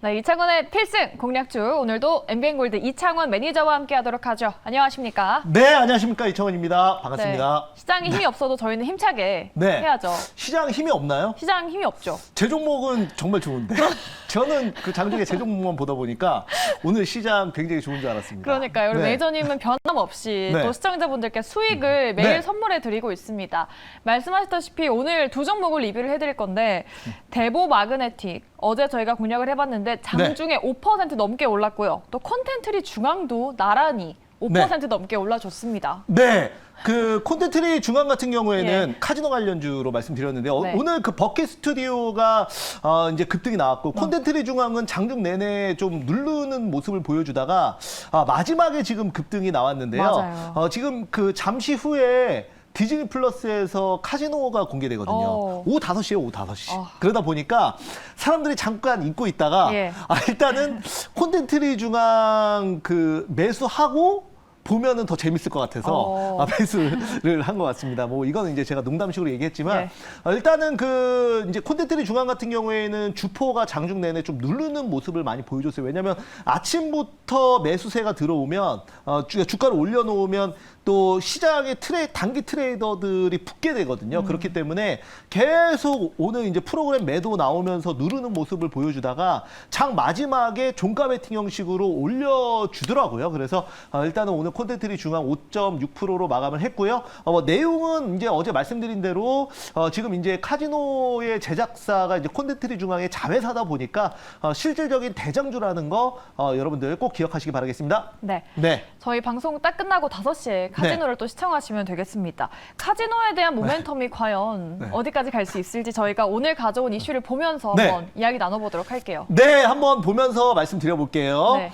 네, 이창원의 필승 공략주 오늘도 MBN골드 이창원 매니저와 함께하도록 하죠. 안녕하십니까? 네, 안녕하십니까 이청원입니다. 반갑습니다. 네, 시장에 힘이 없어도 저희는 힘차게 네. 해야죠. 시장 힘이 없나요? 시장 힘이 없죠. 제 종목은 정말 좋은데 저는 그 장중에 제 종목만 보다 보니까 오늘 시장 굉장히 좋은 줄 알았습니다. 그러니까요. 우리 네. 매니저님은 변함없이 네. 또 시청자분들께 수익을 매일 네. 선물해 드리고 있습니다. 말씀하셨다시피 오늘 두 종목을 리뷰를 해드릴 건데 대보 마그네틱 어제 저희가 공략을 해봤는데 장중에 5% 넘게 올랐고요. 또 콘텐트리 중앙도 나란히 5% 넘게 올라줬습니다. 네. 그 콘텐트리 중앙 같은 경우에는 예. 카지노 관련주로 말씀드렸는데 어, 네. 오늘 그 버킷 스튜디오가 어, 이제 급등이 나왔고 콘텐트리 중앙은 장중 내내 좀 누르는 모습을 보여주다가 아, 마지막에 지금 급등이 나왔는데요. 맞아요. 어, 지금 그 잠시 후에 디즈니 플러스에서 카지노가 공개되거든요. 어. 오후 5시에 오후 5시. 어. 그러다 보니까 사람들이 잠깐 잊고 있다가 예. 아, 일단은 콘텐트리 중앙 그 매수하고 보면은 더 재밌을 것 같아서 어. 아, 매수를 한 것 같습니다. 뭐 이거는 이제 제가 농담식으로 얘기했지만 예. 어, 일단은 그 이제 콘텐트리 중앙 같은 경우에는 주포가 장중 내내 좀 누르는 모습을 많이 보여줬어요. 왜냐하면 아침부터 매수세가 들어오면 어, 주, 주가를 올려놓으면 또 시장의 트레 단기 트레이더들이 붙게 되거든요. 그렇기 때문에 계속 오늘 이제 프로그램 매도 나오면서 누르는 모습을 보여주다가 장 마지막에 종가 베팅 형식으로 올려주더라고요. 그래서 어, 일단은 오늘 콘텐트리 중앙 5.6%로 마감을 했고요. 어, 뭐 내용은 이제 어제 말씀드린 대로 어, 지금 이제 카지노의 제작사가 이제 콘텐트리 중앙의 자회사다 보니까 어, 실질적인 대장주라는 거 어, 여러분들 꼭 기억하시기 바라겠습니다. 네. 네. 저희 방송 딱 끝나고 5시에 카지노를 또 시청하시면 되겠습니다. 카지노에 대한 모멘텀이 과연 네. 어디까지 갈 수 있을지 저희가 오늘 가져온 이슈를 보면서 네. 한번 이야기 나눠보도록 할게요. 네, 한번 보면서 말씀드려볼게요. 네.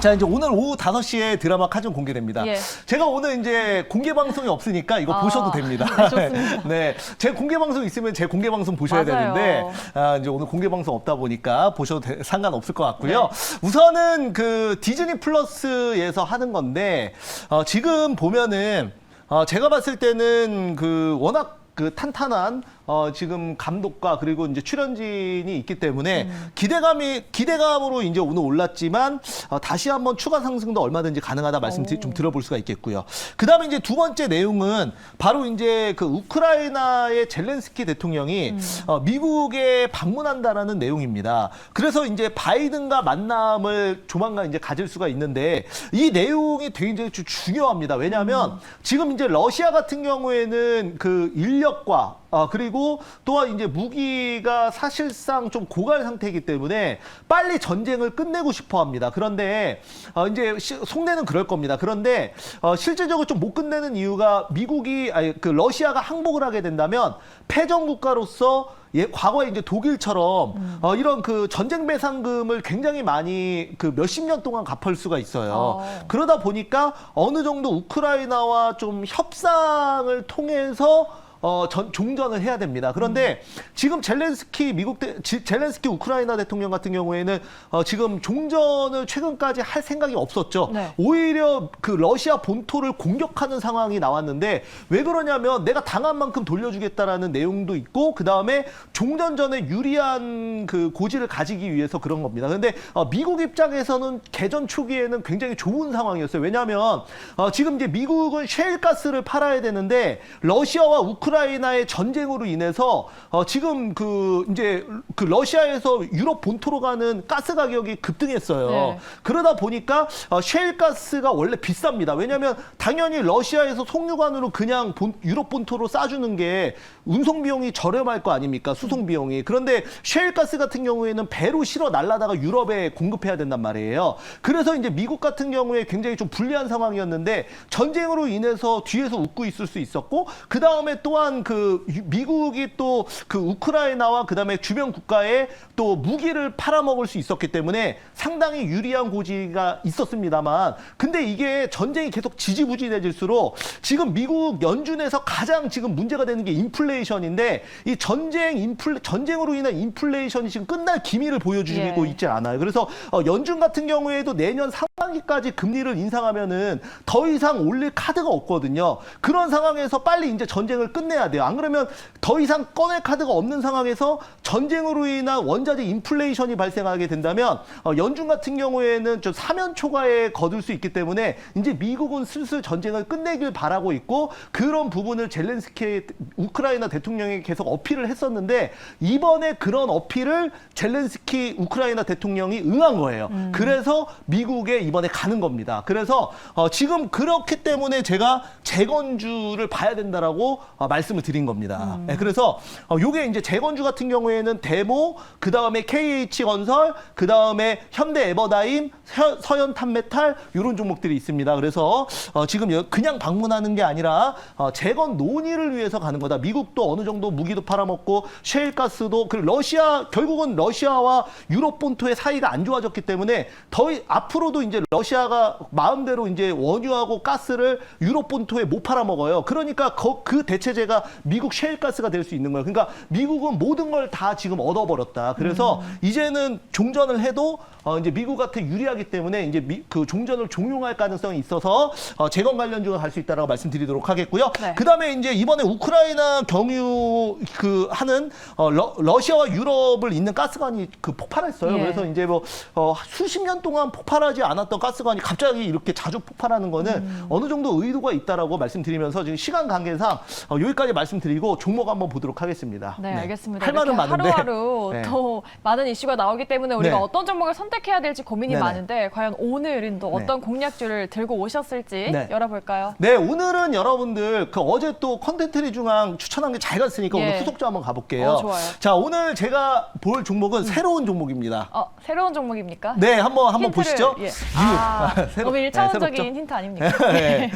자, 이제 오늘 오후 5시에 드라마 카전 공개됩니다. 예. 제가 오늘 이제 공개 방송이 없으니까 이거 아, 보셔도 됩니다. 네, 좋습니다. 네. 제 공개 방송 있으면 제 공개 방송 보셔야 맞아요. 되는데, 아, 이제 오늘 공개 방송 없다 보니까 보셔도 돼- 상관없을 것 같고요. 네. 우선은 그 디즈니 플러스에서 하는 건데, 어, 지금 보면은, 어, 제가 봤을 때는 그 워낙 그 탄탄한 어, 지금 감독과 그리고 이제 출연진이 있기 때문에 음. 기대감이 기대감으로 이제 오늘 올랐지만 어, 다시 한번 추가 상승도 얼마든지 가능하다 말씀 드- 좀 들어볼 수가 있겠고요. 그다음에 이제 두 번째 내용은 바로 이제 그 우크라이나의 젤렌스키 대통령이 음. 어, 미국에 방문한다라는 내용입니다. 그래서 이제 바이든과 만남을 조만간 이제 가질 수가 있는데 이 내용이 굉장히 주- 중요합니다. 왜냐하면 지금 이제 러시아 같은 경우에는 그 인력 과 어, 그리고 또한 이제 무기가 사실상 좀 고갈 상태이기 때문에 빨리 전쟁을 끝내고 싶어 합니다. 그런데 어, 이제 시- 속내는 그럴 겁니다. 그런데 어, 실질적으로 좀 못 끝내는 이유가 미국이 아니 그 러시아가 항복을 하게 된다면 패전 국가로서 예, 과거에 이제 독일처럼 어, 이런 그 전쟁 배상금을 굉장히 많이 그 몇십 년 동안 갚을 수가 있어요. 어. 그러다 보니까 어느 정도 우크라이나와 좀 협상을 통해서 어, 전, 종전을 해야 됩니다. 그런데 지금 젤렌스키 미국 대, 지- 젤렌스키 우크라이나 대통령 같은 경우에는 어, 지금 종전을 최근까지 할 생각이 없었죠. 네. 오히려 그 러시아 본토를 공격하는 상황이 나왔는데 왜 그러냐면 내가 당한 만큼 돌려주겠다라는 내용도 있고 그 다음에 종전 전에 유리한 그 고지를 가지기 위해서 그런 겁니다. 근데 어, 미국 입장에서는 개전 초기에는 굉장히 좋은 상황이었어요. 왜냐하면 어, 지금 이제 미국은 셰일 가스를 팔아야 되는데 러시아와 우크라이나 의 전쟁으로 인해서 어, 지금 그 이제 그 러시아에서 유럽 본토로 가는 가스 가격이 급등했어요. 네. 그러다 보니까 어, 셰일 가스가 원래 비쌉니다. 왜냐하면 당연히 러시아에서 송유관으로 그냥 본- 유럽 본토로 싸주는 게 운송 비용이 저렴할 거 아닙니까? 수송 비용이. 그런데 셰일 가스 같은 경우에는 배로 실어 날라다가 유럽에 공급해야 된단 말이에요. 그래서 이제 미국 같은 경우에 굉장히 좀 불리한 상황이었는데 전쟁으로 인해서 뒤에서 웃고 있을 수 있었고 그 다음에 또한 그 유- 미국이 또 그 우크라이나와 그 다음에 주변 국가에 또 무기를 팔아먹을 수 있었기 때문에 상당히 유리한 고지가 있었습니다만 근데 이게 전쟁이 계속 지지부진해질수록 지금 미국 연준에서 가장 지금 문제가 되는 게 인플레이션인데 이 전쟁 인플 전쟁으로 인한 인플레이션이 지금 끝날 기미를 보여주고 예. 있지 않아요. 그래서 어, 연준 같은 경우에도 내년 상반기까지 금리를 인상하면은 더 이상 올릴 카드가 없거든요. 그런 상황에서 빨리 이제 전쟁을 끝내 끝내야 돼요. 안 그러면 더 이상 꺼낼 카드가 없는 상황에서 전쟁으로 인한 원자재 인플레이션이 발생하게 된다면 어, 연중 같은 경우에는 좀 사면 초과에 거둘 수 있기 때문에 이제 미국은 슬슬 전쟁을 끝내길 바라고 있고 그런 부분을 젤렌스키 우크라이나 대통령이 계속 어필을 했었는데 이번에 그런 어필을 젤렌스키 우크라이나 대통령이 응한 거예요. 그래서 미국에 이번에 가는 겁니다. 그래서 어, 지금 그렇기 때문에 제가 재건주를 봐야 된다라고 어, 말 씀을 드린 겁니다. 네, 그래서 어, 요게 이제 재건주 같은 경우에는 데모, 그 다음에 KH 건설, 그 다음에 현대 에버다임, 서- 서현 탄메탈 이런 종목들이 있습니다. 그래서 어, 지금 여- 그냥 방문하는 게 아니라 어, 재건 논의를 위해서 가는 거다. 미국도 어느 정도 무기도 팔아먹고 셰일가스도 그리고 러시아 결국은 러시아와 유럽 본토의 사이가 안 좋아졌기 때문에 더 이- 앞으로도 이제 러시아가 마음대로 이제 원유하고 가스를 유럽 본토에 못 팔아먹어요. 그러니까 거- 그 대체제가 미국 셰일가스가 될 수 있는 거예요. 그러니까 미국은 모든 걸 다 지금 얻어버렸다. 그래서 이제는 종전을 해도 어, 이제 미국한테 유리하기 때문에 이제 미- 그 종전을 종용할 가능성이 있어서 어, 재건 관련주가 갈 수 있다라고 말씀드리도록 하겠고요. 네. 그다음에 이제 이번에 우크라이나 경유 그 하는 어, 러, 러시아와 유럽을 잇는 가스관이 그 폭발했어요. 예. 그래서 이제 뭐 어, 수십 년 동안 폭발하지 않았던 가스관이 갑자기 이렇게 자주 폭발하는 거는 음. 어느 정도 의도가 있다라고 말씀드리면서 지금 시간 관계상 어, 여기까지 말씀드리고 종목 한번 보도록 하겠습니다. 네, 알겠습니다. 할 말은 많은데 하루하루 네. 또 많은 이슈가 나오기 때문에 우리가 네. 어떤 종목을 선택해야 될지 고민이 네네. 많은데 과연 오늘은 또 네. 어떤 공략주를 들고 오셨을지 네. 열어볼까요? 네, 오늘은 여러분들 그 어제 또 컨텐트리 중앙 추천한 게 잘 갔으니까 예. 오늘 후속주 한번 가볼게요. 어, 좋아요. 자, 오늘 제가 볼 종목은 새로운 종목입니다. 어, 새로운 종목입니까? 네, 한번 한번 힌트를, 보시죠. 예. 뉴. 아, 새로- 너무 네, 일차원적인 새롭죠? 힌트 아닙니까? 네.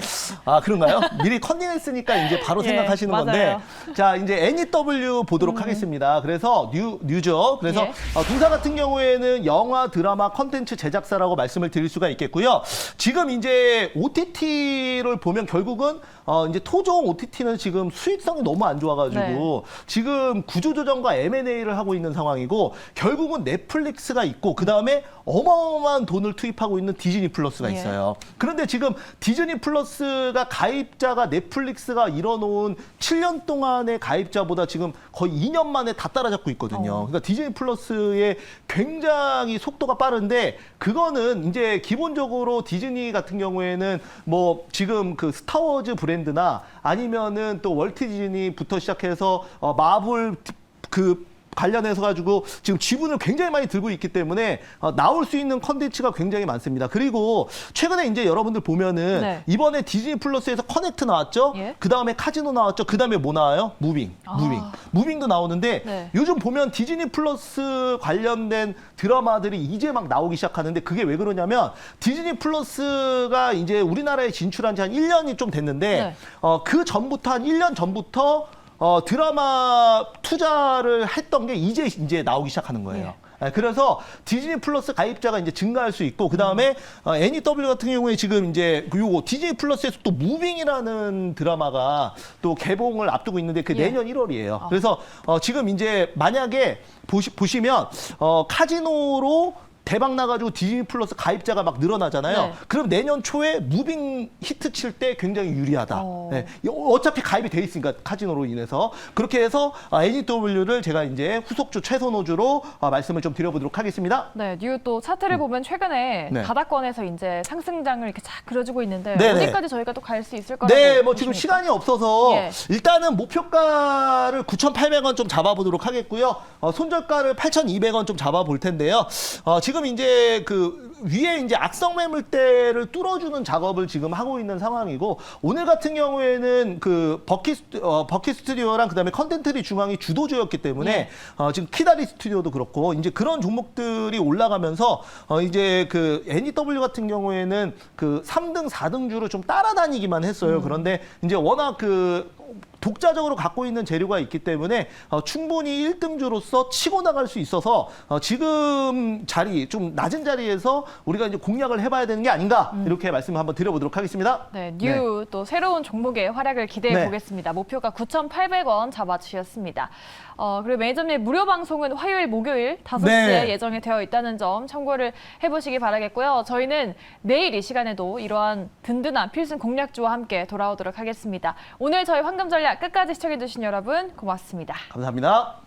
아 그런가요? 미리 컨닝했으니까 이제 바로 예, 생각하시 는 건데. 자 이제 NEW 보도록 하겠습니다. 그래서 뉴 뉴죠. 그래서 예. 어, 동사 같은 경우에는 영화, 드라마, 컨텐츠 제작사라고 말씀을 드릴 수가 있겠고요. 지금 이제 OTT를 보면 결국은 어, 이제 토종 OTT는 지금 수익성이 너무 안 좋아가지고 네. 지금 구조조정과 M&A를 하고 있는 상황이고 결국은 넷플릭스가 있고 그 다음에 어마어마한 돈을 투입하고 있는 디즈니 플러스가 예. 있어요. 그런데 지금 디즈니 플러스가 가입자가 넷플릭스가 이뤄놓은 7년 동안의 가입자보다 지금 거의 2년 만에 다 따라잡고 있거든요. 어. 그러니까 디즈니 플러스의 굉장히 속도가 빠른데 그거는 이제 기본적으로 디즈니 같은 경우에는 뭐 지금 그 스타워즈 브랜드나 아니면은 또 월트 디즈니부터 시작해서 어 마블 그 관련해서 가지고 지금 지분을 굉장히 많이 들고 있기 때문에 어, 나올 수 있는 컨텐츠가 굉장히 많습니다. 그리고 최근에 이제 여러분들 보면은 네. 이번에 디즈니 플러스에서 커넥트 나왔죠. 예. 그 다음에 카지노 나왔죠. 그 다음에 뭐 나와요? 무빙, 아. 무빙, 무빙도 나오는데 네. 요즘 보면 디즈니 플러스 관련된 드라마들이 이제 막 나오기 시작하는데 그게 왜 그러냐면 디즈니 플러스가 이제 우리나라에 진출한 지 한 1년이 좀 됐는데 네. 어, 그 전부터 한 1년 전부터 어, 드라마 투자를 했던 게 이제 이제 나오기 시작하는 거예요. 예, 그래서 디즈니 플러스 가입자가 이제 증가할 수 있고 그 다음에 어, NEW 같은 경우에 지금 이제 그 요거 디즈니 플러스에서 또 무빙이라는 드라마가 또 개봉을 앞두고 있는데 그 예. 내년 1월이에요. 아. 그래서 어, 지금 이제 만약에 보시, 보시면 어, 카지노로 대박 나가지고 디즈니 플러스 가입자가 막 늘어나잖아요. 네. 그럼 내년 초에 무빙 히트 칠 때 굉장히 유리하다. 어. 네. 어차피 가입이 돼 있으니까 카지노로 인해서 그렇게 해서 아, NEW를 제가 이제 후속주 최선호주로 아, 말씀을 좀 드려보도록 하겠습니다. 네, 뉴 또 차트를 보면 최근에 네. 바닥권에서 이제 상승장을 이렇게 쫙 그려주고 있는데 네네. 어디까지 저희가 또 갈 수 있을 거라고 네, 뭐 지금 보십니까? 시간이 없어서 예. 일단은 목표가를 9,800원 좀 잡아보도록 하겠고요. 어, 손절가를 8,200원 좀 잡아볼 텐데요. 어, 지금 이제 그 위에 이제 악성 매물대를 뚫어주는 작업을 지금 하고 있는 상황이고 오늘 같은 경우에는 그 버킷 스튜- 어, 버킷 스튜디오랑 그다음에 컨텐트리 중앙이 주도주였기 때문에 예. 어, 지금 키다리 스튜디오도 그렇고 이제 그런 종목들이 올라가면서 어, 이제 그 NEW 같은 경우에는 그 3등, 4등 주로 좀 따라다니기만 했어요. 그런데 이제 워낙 그 독자적으로 갖고 있는 재료가 있기 때문에 어, 충분히 1등주로서 치고 나갈 수 있어서 어, 지금 자리 좀 낮은 자리에서 우리가 이제 공략을 해봐야 되는 게 아닌가 이렇게 말씀을 한번 드려보도록 하겠습니다. 네, 뉴 또 새로운 종목의 활약을 기대해 네. 보겠습니다. 목표가 9,800원 잡아주셨습니다. 어, 그리고 매니저님 무료 방송은 화요일, 목요일 5시에 네. 예정이 되어 있다는 점 참고를 해보시기 바라겠고요. 저희는 내일 이 시간에도 이러한 든든한 필승 공략주와 함께 돌아오도록 하겠습니다. 오늘 저희 황금 전략 끝까지 시청해주신 여러분 고맙습니다. 감사합니다.